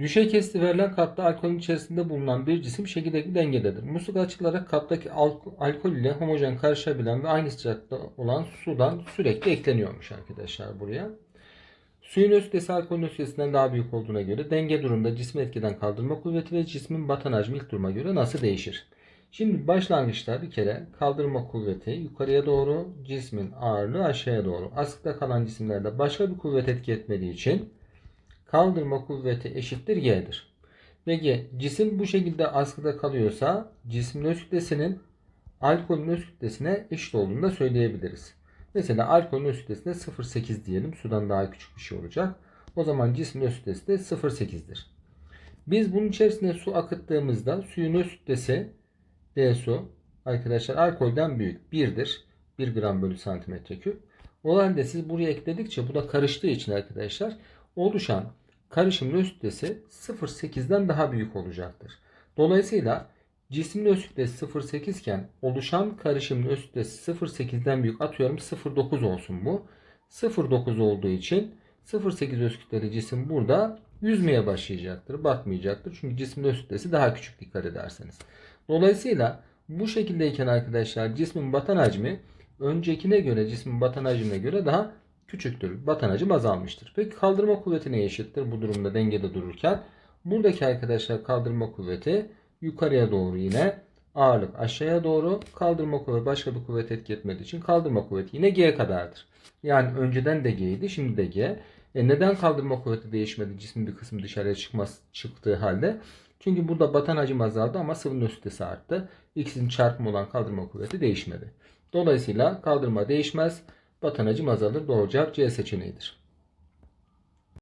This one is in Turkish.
Düşey kesti verilen kapta alkolün içerisinde bulunan bir cisim şekildeki dengededir. Musluk açılarak kaptaki al- alkol ile homojen karışabilen ve aynı sıcaklıkta olan sudan sürekli ekleniyormuş arkadaşlar buraya. Suyun öz kütlesi alkolün öz kütlesinden daha büyük olduğuna göre denge durumunda cismi etkiden kaldırma kuvveti ve cismin batan hacmi ilk duruma göre nasıl değişir? Şimdi başlangıçta bir kere kaldırma kuvveti yukarıya doğru, cismin ağırlığı aşağıya doğru. Askıda kalan cisimlerde başka bir kuvvet etki etmediği için kaldırma kuvveti eşittir G'dir. Peki cisim bu şekilde askıda kalıyorsa cismin öz kütlesinin alkolün öz kütlesine eşit olduğunu da söyleyebiliriz. Mesela alkolün öz kütlesine 0.8 diyelim. Sudan daha küçük bir şey olacak. O zaman cismin öz kütlesi de 0.8'dir. Biz bunun içerisine su akıttığımızda suyun öz kütlesi D su arkadaşlar alkolden büyük 1'dir. 1 gram bölü santimetre küp. O halde siz buraya ekledikçe bu da karıştığı için arkadaşlar oluşan karışımın öz kütlesi 0.8'den daha büyük olacaktır. Dolayısıyla cismin öz kütlesi 0.8 iken oluşan karışımın öz kütlesi 0.8'den büyük atıyorum 0.9 olsun bu. 0.9 olduğu için 0.8 öz kütleli cisim burada yüzmeye başlayacaktır. Batmayacaktır. Çünkü cismin öz kütlesi daha küçük dikkat ederseniz. Dolayısıyla bu şekildeyken arkadaşlar cismin batan hacmi öncekine göre cismin batan hacmine göre daha küçüktür. Batan hacim azalmıştır. Peki kaldırma kuvveti neye eşittir bu durumda dengede dururken? Buradaki arkadaşlar kaldırma kuvveti yukarıya doğru yine ağırlık aşağıya doğru kaldırma kuvveti başka bir kuvvet etki etmediği için kaldırma kuvveti yine G kadardır. Yani önceden de G'ydi şimdi de G. E neden kaldırma kuvveti değişmedi cismin bir kısmı dışarıya çıkmaz, çıktığı halde? Çünkü burada batan hacim azaldı ama sıvının kütlesi arttı. İkisinin çarpımı olan kaldırma kuvveti değişmedi. Dolayısıyla kaldırma değişmez. Batan hacim azalır. Doğru cevap C seçeneğidir.